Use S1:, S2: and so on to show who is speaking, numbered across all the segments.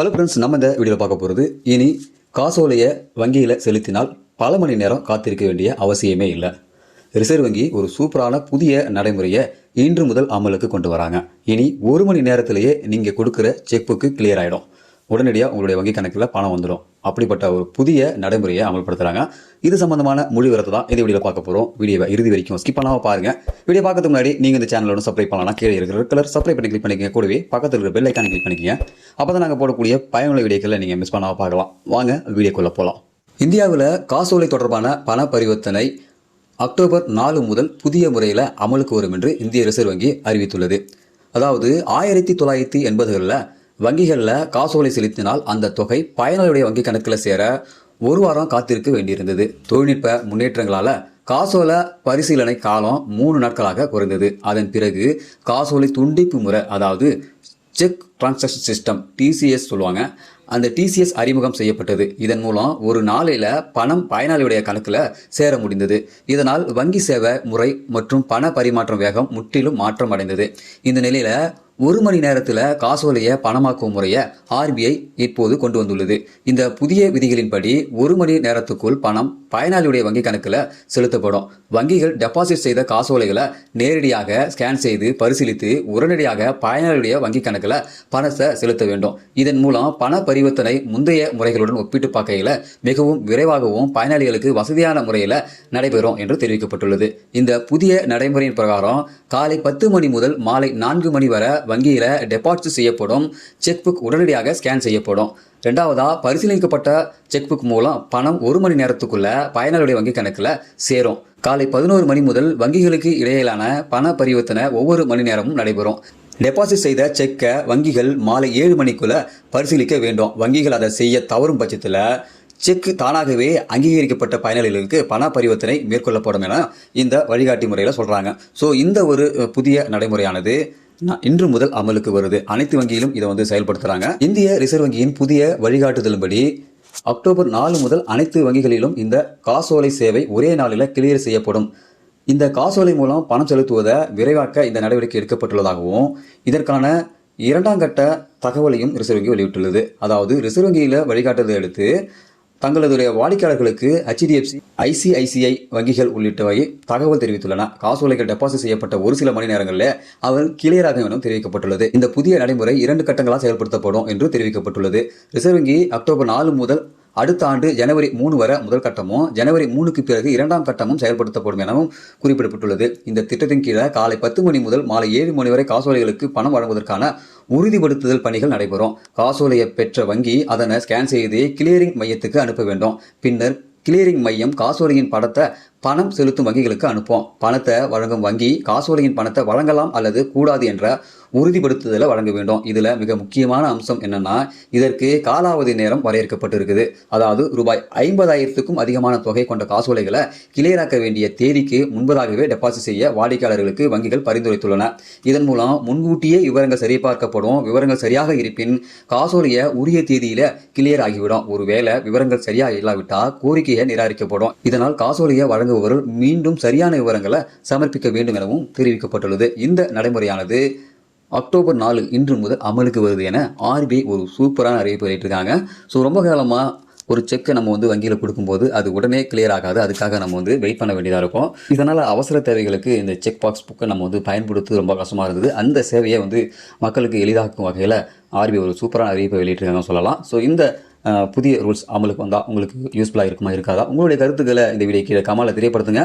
S1: Hello friends நம்ம இந்த வீடியோவில் பார்க்க போகிறது இனி காசோலையை வங்கியில் செலுத்தினால் பல மணி நேரம் காத்திருக்க வேண்டிய அவசியமே இல்லை. ரிசர்வ் வங்கி ஒரு சூப்பரான புதிய நடைமுறையை இன்று முதல் அமலுக்கு கொண்டு வராங்க. இனி ஒரு மணி நேரத்திலேயே நீங்கள் கொடுக்குற செக் புக்கு கிளியர் ஆகிடும் உடனடியாக உங்களுடைய வங்கி கணக்கில் பணம் வந்துடும். அப்படிப்பட்ட ஒரு புதிய நடைமுறையை அமல்படுத்துகிறாங்க இது சம்பந்தமான மொழி விவரத்தை தான் இந்த வீடியோவில் பார்க்க போகிறோம் வீடியோவை இறுதி வரைக்கும் ஸ்கிப் பண்ணாமல் பாருங்கள் வீடியோ பார்க்கறதுக்கு முன்னாடி நீங்கள் இந்த சேனலோட சப்ஸ்கிரைப் பண்ணலாம் கீழே இருக்கிற கலர் சப்ஸ்கிரைப் பண்ணி கிளிக் பண்ணிக்கங்க. கூடவே பக்கத்தில் இருக்கிற பெல் ஐக்கான கிளிக் பண்ணிக்கங்க. அப்போ தான் நாங்கள் போடக்கூடிய பயனுள்ள வீடியோக்களை நீங்கள் மிஸ் பண்ணாமல் பார்க்கலாம். வாங்க வீடியோக்குள்ளே போகலாம் இந்தியாவில் காசோலை தொடர்பான பண பரிவர்த்தனை அக்டோபர் நாலு முதல் புதிய முறையில் அமலுக்கு வரும் என்று இந்திய ரிசர்வ் வங்கி அறிவித்துள்ளது. அதாவது ஆயிரத்தி தொள்ளாயிரத்தி எண்பதுகளில் வங்கிகளில் காசோலை செலுத்தினால் அந்த தொகை பயனாளியுடைய வங்கி கணக்கில் சேர ஒரு வாரம் காத்திருக்க வேண்டியிருந்தது. தொழில்நுட்ப முன்னேற்றங்களால் காசோலை பரிசீலனை காலம் மூணு நாட்களாக குறைந்தது. அதன் பிறகு காசோலை துண்டிப்பு முறை அதாவது செக் டிரான்சாக்ஷன் சிஸ்டம் டிசிஎஸ் சொல்லுவாங்க அந்த டிசிஎஸ் அறிமுகம் செய்யப்பட்டது. இதன் மூலம் ஒரு நாளையில் பணம் பயனாளியுடைய கணக்கில் சேர முடிந்தது. இதனால் வங்கி சேவை முறை மற்றும் பண பரிமாற்றம் வேகம் முற்றிலும் மாற்றம் அடைந்தது இந்த நிலையில் ஒரு மணி நேரத்தில் காசோலையை பணமாக்கும் முறையை ஆர்பிஐ இப்போது கொண்டு வந்துள்ளது. இந்த புதிய விதிகளின்படி ஒரு மணி நேரத்துக்குள் பணம் பயனாளியுடைய வங்கி கணக்கில் செலுத்தப்படும். வங்கிகள் டெபாசிட் செய்த காசோலைகளை நேரடியாக ஸ்கேன் செய்து பரிசீலித்து உடனடியாக பயனாளியுடைய வங்கி கணக்கில் பணத்தை செலுத்த வேண்டும். இதன் மூலம் பண பரிவர்த்தனை முந்தைய முறைகளுடன் ஒப்பிட்டு பார்க்கையில் மிகவும் விரைவாகவும் பயனாளிகளுக்கு வசதியான முறையில் நடைபெறும் என்று தெரிவிக்கப்பட்டுள்ளது. இந்த புதிய நடைமுறையின் பிரகாரம் காலை பத்து மணி முதல் மாலை நான்கு மணி வரை வங்கியில் டெபாசிட் செய்யப்படும் செக் புக் உடனடியாக ஸ்கேன் செய்யப்படும். ரெண்டாவதாக பரிசீலிக்கப்பட்ட செக் புக் மூலம் பணம் ஒரு மணி நேரத்துக்குள்ள பயனாளியுடைய வங்கி கணக்கில் சேரும். காலை பதினோரு மணி முதல் வங்கிகளுக்கு இடையிலான பண பரிவர்த்தனை ஒவ்வொரு மணி நேரமும் நடைபெறும். டெபாசிட் செய்த செக்கை வங்கிகள் மாலை ஏழு மணிக்குள்ள பரிசீலிக்க வேண்டும். வங்கிகள் அதை செய்ய தவறும் பட்சத்தில் செக் தானாகவே அங்கீகரிக்கப்பட்ட பயனாளிகளுக்கு பண பரிவர்த்தனை மேற்கொள்ளப்படும் என இந்த வழிகாட்டி முறையில் சொல்கிறாங்க ஸோ இந்த ஒரு புதிய நடைமுறையானது இன்று முதல் அமலுக்கு வருது. அனைத்து வங்கியிலும் இதை வந்து செயல்படுத்துறாங்க. இந்திய ரிசர்வ் வங்கியின் புதிய வழிகாட்டுதலின்படி அக்டோபர் நாலு முதல் அனைத்து வங்கிகளிலும் இந்த காசோலை சேவை ஒரே நாளில் கிளியர் செய்யப்படும். இந்த காசோலை மூலம் பணம் செலுத்துவதை விரைவாக்க இந்த நடவடிக்கை எடுக்கப்பட்டுள்ளதாகவும் இதற்கான இரண்டாம் கட்ட தகவலையும் ரிசர்வ் வங்கி வெளியிட்டுள்ளது. அதாவது ரிசர்வ் வங்கியில் வழிகாட்டுதலை எடுத்து தங்களதுடைய வாடிக்கையாளர்களுக்கு ஹெச்டிஎஃப்சி ஐசிஐசிஐ வங்கிகள் உள்ளிட்டவை தகவல் தெரிவித்துள்ளன. காசோலைகள் டெபாசிட் செய்யப்பட்ட ஒரு சில மணி நேரங்களில் அவர் கிளியராக எனும் தெரிவிக்கப்பட்டுள்ளது. இந்த புதிய நடைமுறை இரண்டு கட்டங்களாக செயல்படுத்தப்படும் என்று தெரிவிக்கப்பட்டுள்ளது. ரிசர்வ் வங்கி அக்டோபர் நாலு முதல் அடுத்த ஆண்டு ஜனவரி மூணு வரை முதல் கட்டமும் ஜனவரி மூணுக்கு பிறகு இரண்டாம் கட்டமும் செயல்படுத்தப்படும் எனவும் குறிப்பிடப்பட்டுள்ளது. இந்த திட்டத்தின் கீழே காலை பத்து மணி முதல் மாலை ஏழு மணி வரை காசோலைகளுக்கு பணம் வழங்குவதற்கான உறுதிப்படுத்துதல் பணிகள் நடைபெறும். காசோலையை பெற்ற வங்கி அதனை ஸ்கேன் செய்து கிளியரிங் மையத்துக்கு அனுப்ப வேண்டும். பின்னர் கிளியரிங் மையம் காசோலையின் பணத்தை பணம் செலுத்தும் வங்கிகளுக்கு அனுப்பும். பணத்தை வழங்கும் வங்கி காசோலையின் பணத்தை வழங்கலாம் அல்லது கூடாது என்ற உறுதிப்படுத்துதலை வழங்க வேண்டும். இதில் மிக முக்கியமான அம்சம் என்னென்னா இதற்கு காலாவதி நேரம் வரையறுக்கப்பட்டிருக்குது. அதாவது ரூபாய் ஐம்பதாயிரத்துக்கும் அதிகமான தொகை கொண்ட காசோலைகளை கிளியராக்க வேண்டிய தேதிக்கு முன்பதாகவே டெபாசிட் செய்ய வாடிக்கையாளர்களுக்கு வங்கிகள் பரிந்துரைத்துள்ளன. இதன் மூலம் முன்கூட்டியே விவரங்கள் சரிபார்க்கப்படும் விவரங்கள் சரியாக இருப்பின் காசோலையை உரிய தேதியில கிளியர் ஆகிவிடும். ஒருவேளை விவரங்கள் சரியாக இல்லாவிட்டால் கோரிக்கையை நிராகரிக்கப்படும். இதனால் காசோலையை வழங்குபவர்கள் மீண்டும் சரியான விவரங்களை சமர்ப்பிக்க வேண்டும் எனவும் தெரிவிக்கப்பட்டுள்ளது. இந்த நடைமுறையானது அக்டோபர் நாலு இன்று முதல் அமலுக்கு வருது என ஆர்பிஐ ஒரு சூப்பரான அறிவிப்பு வெளியிட்டிருக்காங்க. ஸோ ரொம்ப காலமாக ஒரு செக்கை நம்ம வந்து வங்கியில் கொடுக்கும்போது அது உடனே கிளியர் ஆகாது. அதுக்காக நம்ம வந்து வெயிட் பண்ண வேண்டியதாக இருக்கும். இதனால் அவசர தேவைகளுக்கு இந்த செக் பாக்ஸ் புக்கை நம்ம வந்து பயன்படுத்துவது ரொம்ப கஷ்டமாக இருந்தது அந்த சேவையை வந்து மக்களுக்கு எளிதாக்கும் வகையில் ஆர்பிஐ ஒரு சூப்பரான அறிவிப்பை வெளியிட்டிருக்காங்கன்னு சொல்லலாம். ஸோ இந்த புதிய ரூல்ஸ் அமலுக்கு வந்தால் உங்களுக்கு யூஸ்ஃபுல்லாக இருக்குமா இருக்காதா? உங்களுடைய கருத்துக்களை இந்த வீடியோ கீழே கமலை தெரியப்படுத்துங்க.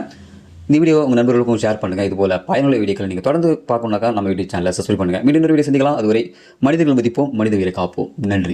S1: இந்த வீடியோ உங்கள் நண்பர்களுக்கும் ஷேர் பண்ணுங்கள் இது போல் பயனுள்ள வீடியோக்கள் நீங்கள் தொடர்ந்து பார்க்கணுனாக்கா நம்ம யூடியூப் சேனலை சப்ஸ்கிரைப் பண்ணுங்கள் மீண்டும் ஒரு வீடியோ சந்திக்கலாம். அதுவரை மனிதர்கள் மதிப்போம் மனித உயிரை காப்போம். நன்றி.